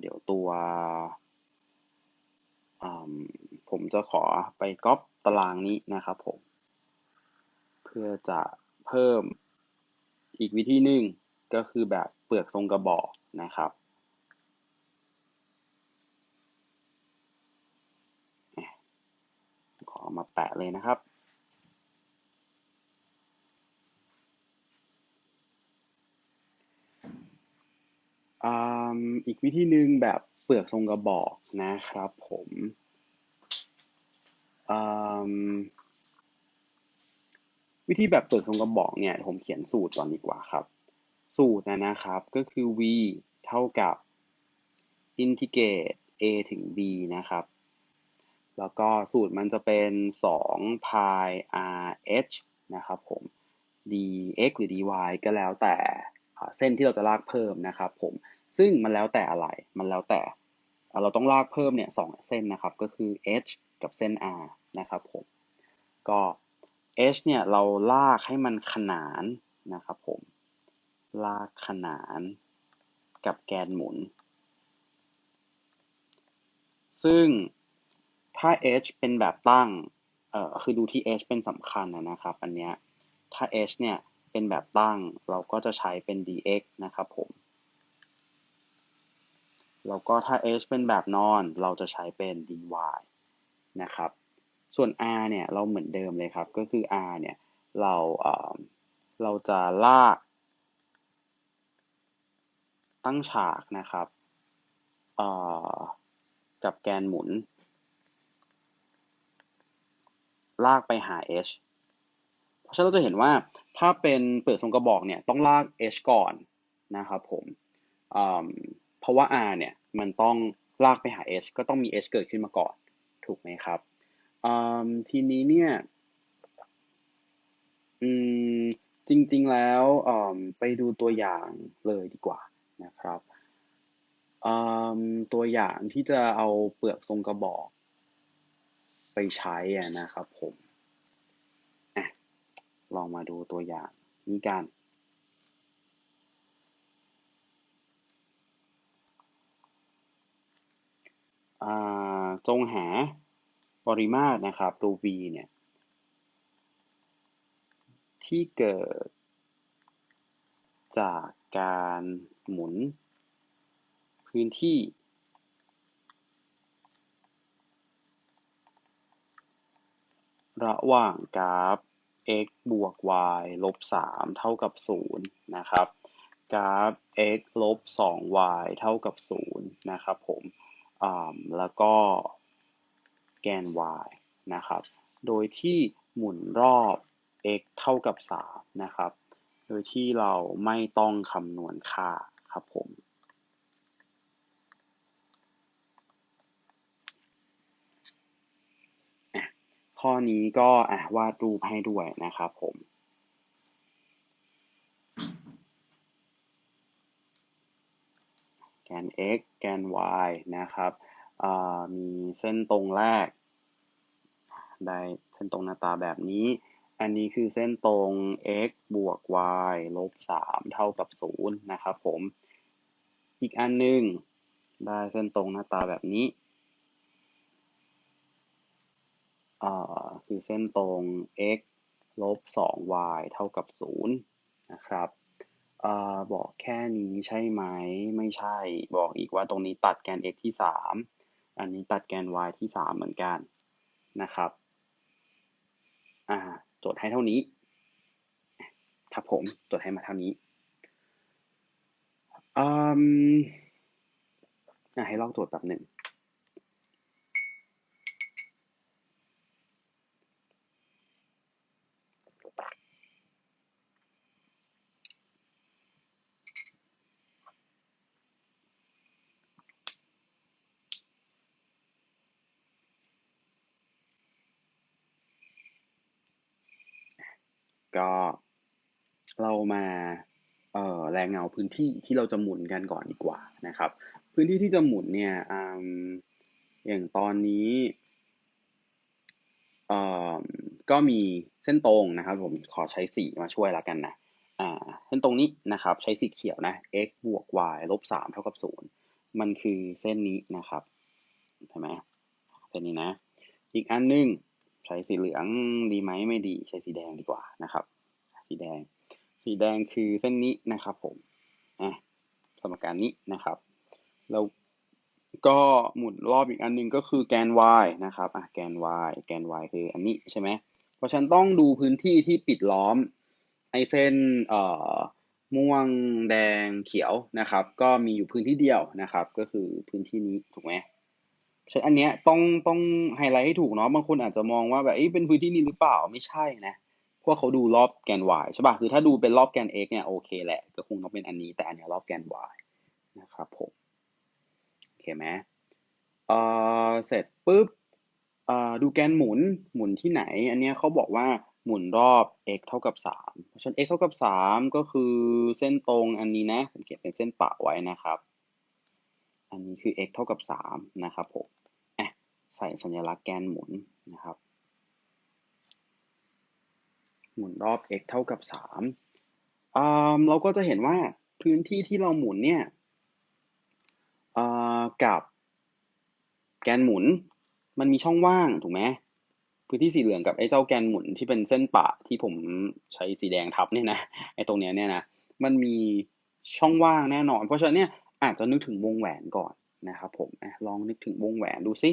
เดี๋ยวตัวผมจะขอไปก๊อปตารางนี้นะครับผม เพื่อจะเพิ่มอีกวิธีหนึ่งก็คือแบบเปลือกทรงกระบอกนะครับขอมาแปะเลยนะครับอี อีกวิธีหนึ่งแบบเปลือกทรงกระบอกนะครับผมวิธีแบบเปลือกทรงกระบอกเนี่ยผมเขียนสูตรก่อนดีกว่าครับ สูตรนะนะครับก็คือ v เท่ากับ integrate a ถึง b นะครับ แล้วก็สูตรมันจะเป็น2 pi r h นะครับผม dx หรือ dy ก็แล้วแต่เส้นที่เราจะลากเพิ่มนะครับผม ซึ่งมันแล้วแต่อะไร มันแล้วแต่ เราต้องลากเพิ่มเนี่ยสองเส้นนะครับ ก็คือ h กับเส้น r นะครับผม ก็ h เนี่ยเราลากให้มันขนานนะครับผม ลากขนานกับแกนหมุน ซึ่งถ้า h เป็นแบบตั้ง เอ่อ คือดูที่ h เป็นสำคัญนะครับ อันเนี้ย ถ้า h เนี่ยเป็นแบบตั้ง เราก็จะใช้เป็น dx นะครับผม แล้วก็ถ้า h เป็นแบบนอน เราจะใช้เป็น dy นะครับ ส่วน r เนี่ย เราเหมือนเดิมเลยครับ ก็คือ r เนี่ย เราเเราจะลาก ตั้งฉากนะครับกับแกนหมุน ลากไปหา h เพราะฉะนั้นเราจะเห็นว่าถ้าเป็นเปิดทรงกระบอกเนี่ย ต้องลาก h ก่อนนะครับผม ราะว่า r เนี่ยมันต้องลากไปหา h ก็ต้องมี h เกิดขึ้นมาก่อน ถูกไหมครับทีนี้เนี่ยจริงๆแล้วไปดูตัวอย่างเลยดีกว่านะครับตัวอย่างที่จะเอาเปลือกทรงกระบอก ไปใช้นะครับผมลองมาดูตัวอย่างนี้กัน จงหาปริมาตรนะครับตัว v เนี่ยที่เกิดจากการหมุนพื้นที่ระหว่างกราฟ x บวก y ลบ 3 เท่ากับ 0 นะครับ กราฟ x ลบ 2y เท่ากับ 0 นะครับผม แล้วก็แกน y นะครับ โดยที่หมุนรอบ x เท่ากับ 3 นะครับ โดยที่เราไม่ต้องคำนวณค่าครับผม ข้อนี้ก็วาดรูปให้ด้วยนะครับผมแกน x แกน y นะครับมีเส้นตรงแรก ได้เส้นตรงหน้าตาแบบนี้ อันนี้คือเส้นตรง x บวก y ลบ 3 เท่ากับ 0 นะครับผม อีกอันหนึ่งได้เส้นตรงหน้าตาแบบนี้คือเส้นตรง x ลบ 2y เท่ากับ 0 นะครับ อบอกแค่นี้ใช่ไหม ไม่ใช่ บอกอีกว่าตรงนี้ตัดแกน x ที่ 3 อันนี้ตัดแกน y ที่ 3 เหมือนกันนะครับอ่าโจทย์ให้เท่านี้ครับผมโจทย์ให้มาเท่านี้อืมให้ลอกโจทย์แบบหนึ่ง ก็เรามาแรงเงาพื้นที่ที่เราจะหมุนกันก่อนดีกว่านะครับ พื้นที่ที่จะหมุนเนี่ยอย่างตอนนี้ก็มีเส้นตรงนะครับ ผมขอใช้สีมาช่วยแล้วกันนะเส้นตรงนี้นะครับ ใช้สีเขียวนะ x บวก y ลบ3เท่ากับ 0 มันคือเส้นนี้นะครับใช่ไหมเส้นนี้นะ อีกอันนึง ใช้สีเหลืองดีไหมไม่ดี ใช้สีแดงดีกว่านะครับ สีแดง สีแดงคือเส้นนี้นะครับผมอะสมการนี้นะครับแล้วก็หมุนรอบอีกอันนึงก็คือแกน y นะครับอะแกน y แกน y คืออันนี้ใช่ไหมเพราะฉันต้องดูพื้นที่ที่ปิดล้อมไอเส้นเอ่อม่วงแดงเขียวนะครับ ก็มีอยู่พื้นที่เดียวนะครับ ก็คือพื้นที่นี้ถูกไหม ฉะนั้นอันเนี้ยต้องต้องไฮไลท์ให้ถูกเนาะบางคนอาจจะมองว่าแบบเอ้เป็นพื้นที่นี้หรือเปล่าไม่ใช่นะเพราะเขาดูรอบแกน y ใช่ป่ะคือถ้าดูเป็นรอบแกน x เนี่ยโอเคแหละ ก็คงต้องเป็นอันนี้แต่อันเนี้ยรอบแกน y นะครับผมโอเคไหมเอ่อเสร็จปุ๊บเอ่อดูแกนหมุนหมุนที่ไหน อันเนี้ยเขาบอกว่าหมุนรอบ x เท่ากับ3เพราะฉะนั้น x เท่ากับ 3 ก็คือเส้นตรงอันนี้นะผมเขียนเป็นเส้นปะไว้นะครับ อันนี้คือ x เท่ากับ3นะครับผม ใส่สัญลักษณ์แกนหมุนนะครับ หมุนรอบ x เท่ากับ3อ่าเราก็จะเห็นว่าพื้นที่ที่เราหมุนเนี่ยอ่ากับแกนหมุนมันมีช่องว่างถูกไหมพื้นที่สีเหลืองกับไอ้เจ้าแกนหมุนที่เป็นเส้นปะที่ผมใช้สีแดงทับเนี่ยนะไอ้ตรงเนี้ยเนี่ยนะมันมีช่องว่างแน่นอน เพราะฉะนั้นเนี่ยอาจจะนึกถึงวงแหวนก่อนนะครับผมลองนึกถึงวงแหวนดูซิ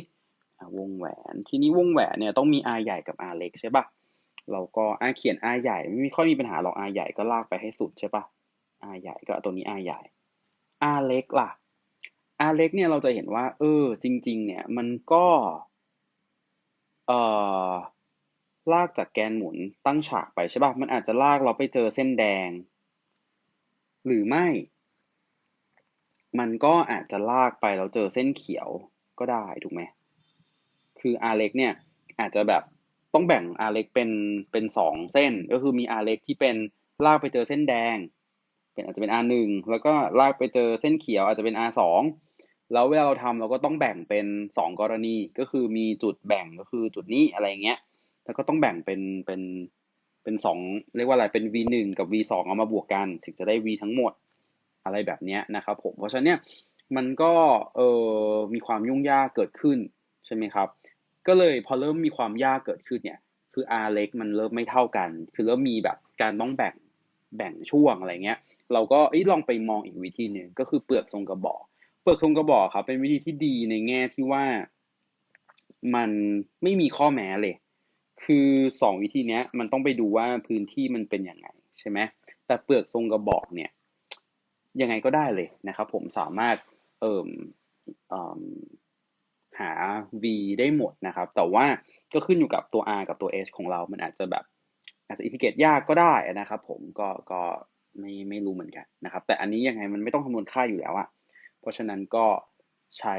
วงแหวน ทีนี้วงแหวนเนี่ยต้องมี r ใหญ่กับ r เล็กใช่ปะเราก็ r เขียน r ใหญ่ไม่ค่อยมีปัญหาหรอก r ใหญ่ก็ลากไปให้สุดใช่ปะ r ใหญ่ก็ตัวนี้ r ใหญ่ r เล็กล่ะ r เล็กเนี่ยเราจะเห็นว่า เออ จริง ๆ เนี่ยมันก็เอ่อลากจากแกนหมุนตั้งฉากไปใช่ปะมันอาจจะลากเราไปเจอเส้นแดง หรือไม่ มันก็อาจจะลากไปเราเจอเส้นเขียวก็ได้ถูกไหม คือ R เล็กเนี่ยอาจจะแบบต้องแบ่ง R เล็กเป็นเป็นสองเส้น ก็คือมี R เล็กที่เป็นลากไปเจอเส้นแดงเป็นอาจจะเป็น R หนึ่งแล้วก็ลากไปเจอเส้นเขียวอาจจะเป็น R สองแล้วเวลาเราทำเราก็ต้องแบ่งเป็นสองกรณีก็คือมีจุดแบ่งก็คือจุดนี้อะไรเงี้ยแล้วก็ต้องแบ่งเป็นเป็นเป็นสองเรียกว่าอะไรเป็น v หนึ่งกับ v สองเอามาบวกกัน ถึงจะได้ v ทั้งหมดอะไรแบบนี้นะครับผมเพราะฉะนั้นเนี่ยมันก็เออมีความยุ่งยากเกิดขึ้นใช่ไหมครับ ก็เลยพอเริ่มมีความยากเกิดขึ้นเนี่ย คือ r เล็กมันเริ่มไม่เท่ากัน คือเริ่มมีแบบการต้องแบ่งแบ่งช่วงอะไรเงี้ย เราก็ลองไปมองอีกวิธีหนึ่งก็คือเปลือกทรงกระบอก เปลือกทรงกระบอกครับเป็นวิธีที่ดีในแง่ที่ว่ามันไม่มีข้อแม้เลย คือสองวิธีนี้มันต้องไปดูว่าพื้นที่มันเป็นยังไงใช่ไหมแต่เปลือกทรงกระบอกเนี่ยยังไงก็ได้เลยนะครับ ผมสามารถเอ่อ หา v ได้หมดนะครับ แต่ว่าก็ขึ้นอยู่กับตัว r กับตัว h ของเรา มันอาจจะแบบอาจจะอินทิเกรตยากก็ได้นะครับ ผมก็ก็ไม่ไม่รู้เหมือนกันนะครับ แต่อันนี้ยังไงมันไม่ต้องคำนวณค่าอยู่แล้วอะเพราะฉะนั้นก็ใช้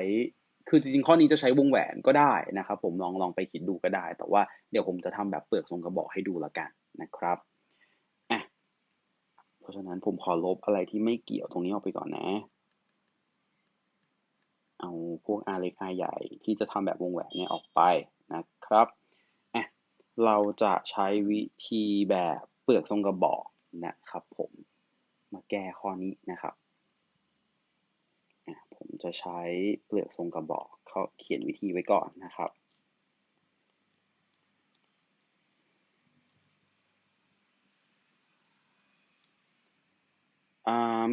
คือจริงๆข้อนี้จะใช้วงแหวนก็ได้นะครับ ผมลองลองไปคิดดูก็ได้ แต่ว่าเดี๋ยวผมจะทำแบบเปลือกทรงกระบอกให้ดูละกันนะครับอะเพราะฉะนั้นผมขอลบอะไรที่ไม่เกี่ยวตรงนี้ออกไปก่อนนะ เอาพวก R เล็ก R ใหญ่ที่จะทำแบบวงแหวนเนี่ยออกไปนะครับอะเราจะใช้วิธีแบบเปลือกทรงกระบอกนะครับผมมาแก้ข้อนี้นะครับผมจะใช้เปลือกทรงกระบอกเขาเขียนวิธีไว้ก่อนนะครับ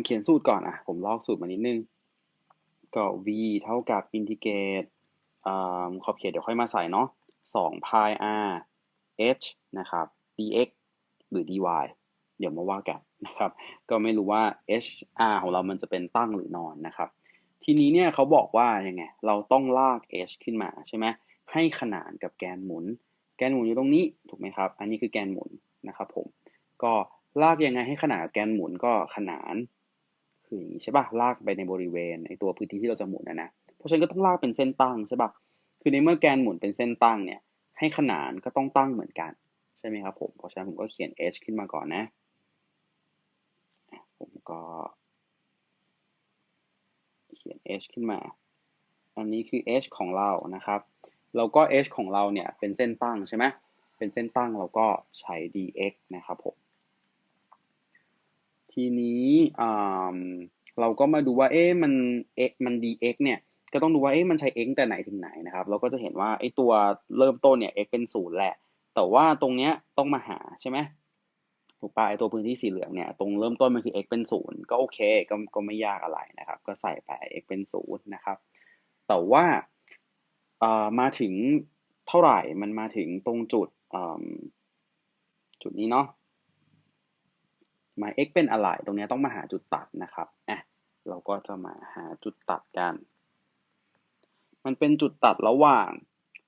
เขียนสูตรก่อนอะผมลอกสูตรมานิดนึง ก็ v เท่ากับอินทิเกรตขอบเขตเดี๋ยวค่อยมาใส่เนาะ2 pi r h นะครับ dx หรือ dy เดี๋ยวมาว่ากันนะครับ ก็ไม่รู้ว่า h r ของเรามันจะเป็นตั้งหรือนอนนะครับ ทีนี้เนี่ยเขาบอกว่ายังไง เราต้องลาก h ขึ้นมาใช่ไหมให้ขนานกับแกนหมุน แกนหมุนอยู่ตรงนี้ถูกไหมครับ อันนี้คือแกนหมุนนะครับผม ก็ลากยังไงให้ขนานกับแกนหมุนก็ขนาน คืออย่างนี้ใช่ปะลากไปในบริเวณในตัวพื้นที่ที่เราจะหมุนนะนะเพราะฉะนั้นก็ต้องลากเป็นเส้นตั้งใช่ป่ะคือในเมื่อแกนหมุนเป็นเส้นตั้งเนี่ยให้ขนานก็ต้องตั้งเหมือนกันใช่ไหมครับผมเพราะฉะนั้นผมก็เขียน h ขึ้นมาก่อนนะผมก็เขียน h ขึ้นมา อันนี้คือ h ของเรานะครับ แล้วก็ h ของเราเนี่ยเป็นเส้นตั้งใช่ไหมเป็นเส้นตั้งเราก็ใช้ dx นะครับผม ทีนี้เราก็มาดูว่าเอ๊ะมัน x มัน dx เนี่ยก็ต้องดูว่าเอ๊ะมันใช้ x แต่ไหนถึงไหนนะครับ เราก็จะเห็นว่าไอ้ตัวเริ่มต้นเนี่ย x เป็นศูนย์แหละ แต่ว่าตรงเนี้ยต้องมาหาใช่ไหมถูกปะไอ้ตัวพื้นที่สีเหลืองเนี่ยตรงเริ่มต้นมันคือ x เป็นศูนย์ก็โอเคก็ก็ไม่ยากอะไรนะครับ ก็ใส่ไป x เป็นศูนย์นะครับ แต่ว่ามาถึงเท่าไหร่มันมาถึงตรงจุดจุดนี้เนาะ หมาย x เป็นอะไร ตรงนี้ต้องมาหาจุดตัดนะครับอะเราก็จะมาหาจุดตัดกัน มันเป็นจุดตัดระหว่าง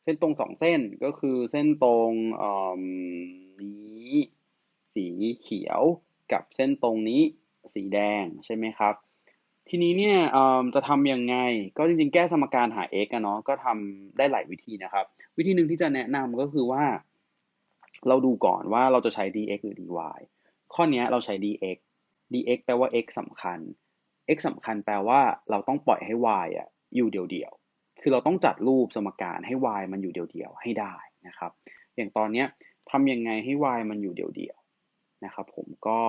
เส้นตรงสองเส้นก็คือเส้นตรงนี้สีเขียวกับเส้นตรงนี้สีแดงใช่ไหมครับ ทีนี้เนี่ยจะทำยังไง ก็จริงๆ แก้สมการหา x อะเนาะก็ทำได้หลายวิธีนะครับ วิธีหนึ่งที่จะแนะนำก็คือว่า เราดูก่อนว่าเราจะใช้ dx หรือ dy ข้อนี้เราใช้ dx dx แปลว่า x สำคัญ x สำคัญแปลว่าเราต้องปล่อยให้ y อะอยู่เดียวๆ คือเราต้องจัดรูปสมการให้ y มันอยู่เดียวๆ ให้ได้นะครับ อย่างตอนนี้ทำยังไงให้ y มันอยู่เดียวๆ นะครับผมก็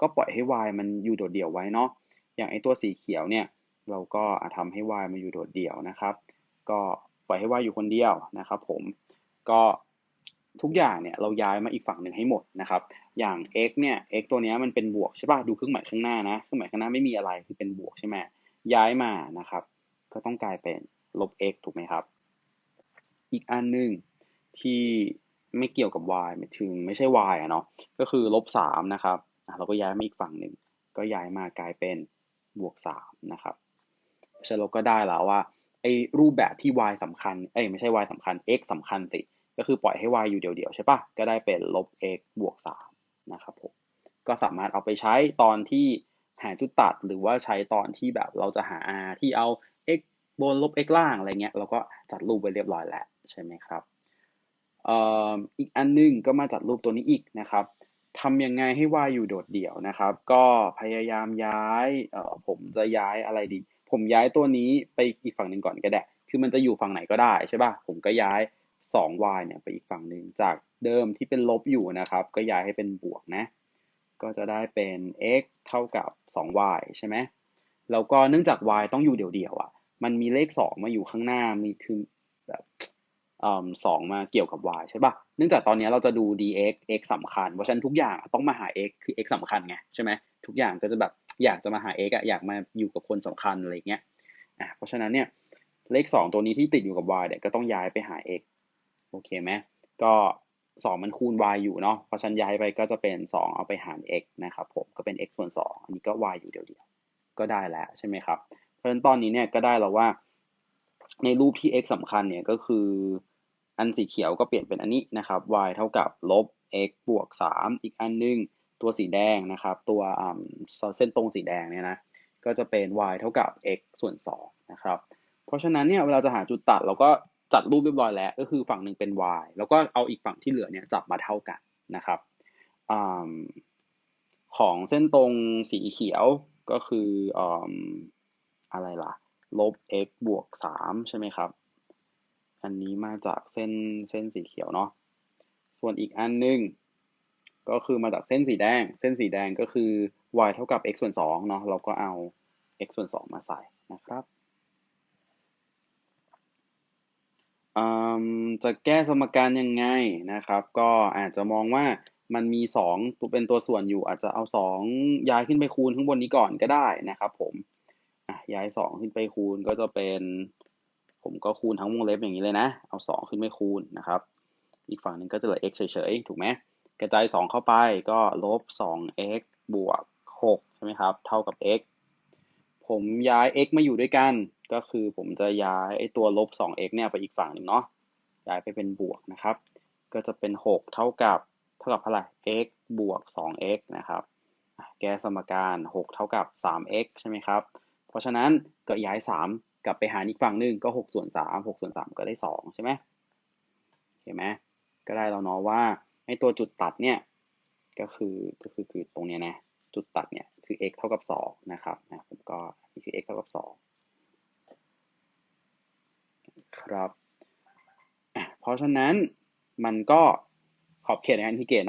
ก็ปล่อยให้ y มันอยู่โดดเดี่ยวไว้เนาะ อย่างไอตัวสีเขียวเนี่ยเราก็ทำให้ y มันอยู่โดดเดี่ยวนะครับ ก็ปล่อยให้ y อยู่คนเดียวนะครับผม ก็ ทุกอย่างเนี่ยเราย้ายมาอีกฝั่งหนึ่งให้หมดนะครับ อย่าง x เนี่ย x ตัวนี้มันเป็นบวกใช่ป่ะ ดูเครื่องหมายข้างหน้านะ เครื่องหมายข้างหน้าไม่มีอะไรคือเป็นบวกใช่ไหมย้ายมานะครับ ก็ต้องกลายเป็นลบ x ถูกไหมครับ อีกอันหนึ่งที่ไม่เกี่ยวกับ y ไม่ถึงไม่ใช่ y อะเนาะ ก็คือลบ3นะครับ เราก็ย้ายมาอีกฝั่งหนึ่ง ก็ย้ายมากลายเป็นบวก3นะครับฉะนั้นเราก็ได้แล้วว่าไอ้รูปแบบที่ y สำคัญ เอ้ยไม่ใช่ y สำคัญ x สำคัญสิ ก็คือปล่อยให้ y อยู่เดี่ยวๆใช่ปะก็ได้เป็นลบ x บวก3นะครับผมก็สามารถเอาไปใช้ตอนที่หาจุดตัดหรือว่าใช้ตอนที่แบบเราจะหา r ที่เอา x บนลบ x ล่างอะไรเงี้ยเราก็จัดรูปไว้เรียบร้อยแล้วใช่ไหมครับอีกอันนึงก็มาจัดรูปตัวนี้อีกนะครับทำยังไงให้ y อยู่โดดเดี่ยวนะครับ ก็พยายามย้ายผมจะย้ายอะไรดี ผมย้ายตัวนี้ไปอีกฝั่งหนึ่งก่อนก็ได้ คือมันจะอยู่ฝั่งไหนก็ได้ใช่ป่ะผมก็ย้าย 2y เนี่ยไปอีกฝั่งหนึ่งจากเดิมที่เป็นลบอยู่นะครับ ก็ย้ายให้เป็นบวกนะ ก็จะได้เป็น x เท่ากับ 2y ใช่ไหมแล้วก็เนื่องจาก y ต้องอยู่เดี่ยวๆอะ มันมีเลข 2 มาอยู่ข้างหน้ามีคือแบบสองมาเกี่ยวกับ y ใช่ปะเนื่องจากตอนนี้เราจะดู dx x สำคัญ เพราะฉะนั้นทุกอย่างต้องมาหา x คือ x สำคัญไงใช่ไหมทุกอย่างก็จะแบบอยากจะมาหา x อะอยากมาอยู่กับคนสำคัญอะไรเงี้ยอะเพราะฉะนั้นเนี่ยเลข 2 ตัวนี้ที่ติดอยู่กับ y เนี่ยก็ต้องย้ายไปหา x โอเคไหมก็2มันคูณ y อยู่เนาะเพราะฉันย้ายไปก็จะเป็น 2 เอาไปหาร x นะครับผมก็เป็น x ส่วน 2 อันนี้ก็ y อยู่เดียวๆก็ได้แล้วใช่ไหมครับ เพราะฉะนั้นตอนนี้เนี่ยก็ได้แล้วว่า ในรูปที่ x สำคัญเนี่ยก็คืออันสีเขียวก็เปลี่ยนเป็นอันนี้นะครับ y เท่ากับลบ x บวก 3 อีกอันนึง ตัวสีแดงนะครับ ตัวเส้นตรงสีแดงเนี่ยนะก็จะเป็น y เท่ากับ x ส่วน2นะครับเพราะฉะนั้นเนี่ยเวลาจะหาจุดตัดเราก็ จัดรูปเรียบร้อยแล้ว ก็คือฝั่งหนึ่งเป็น y แล้วก็เอาอีกฝั่งที่เหลือเนี่ยจับมาเท่ากันนะครับอของเส้นตรงสีเขียวก็คืออะไรล่ะ ลบ x บวก 3 ใช่ไหมครับ อันนี้มาจากเส้นเส้นสีเขียวเนาะ ส่วนอีกอันนึง ก็คือมาจากเส้นสีแดง เส้นสีแดงก็คือ y เท่ากับ x ส่วน2เนาะ เราก็เอา x ส่วน2มาใส่นะครับ จะแก้สมการยังไงนะครับ ก็อาจจะมองว่ามันมี 2 ตัวเป็นตัวส่วนอยู่ อาจจะเอา 2 ย้ายขึ้นไปคูณข้างบนนี้ก่อนก็ได้นะครับ ผมย้าย 2 ขึ้นไปคูณก็จะเป็น ผมก็คูณทั้งวงเล็บอย่างนี้เลยนะ เอา 2 ขึ้นไปคูณนะครับ อีกฝั่งหนึ่งก็จะเหลือ x เฉยๆถูกไหมกระจาย 2 เข้าไปก็ลบ 2x บวก6ใช่ไหมครับ เท่ากับ x ผมย้าย x มาอยู่ด้วยกัน ก็คือผมจะย้ายไอตัวลบ 2x เนี่ยไปอีกฝั่งหนึ่งเนาะ ย้ายไปเป็นบวกนะครับ ก็จะเป็น 6 เท่ากับเท่ากับเท่าไหร่ x บวก 2x นะครับ แก้สมการ 6 เท่ากับ 3x ใช่ไหมครับ เพราะฉะนั้นก็ย้าย 3 กลับไปหารอีกฝั่งหนึ่งก็ 6 ส่วน 3 6 ส่วน 3 ก็ได้ 2 ใช่ไหมเห็นไหมก็ได้แล้วเนาะว่าไอตัวจุดตัดเนี่ยก็คือก็คือคือตรงนี้นะจุดตัดเนี่ยคือ x เท่ากับ 2 นะครับนะผมก็นี่คือ x เท่ากับ 2 ครับ เพราะฉะนั้นมันก็ขอบเขตในการที่เกต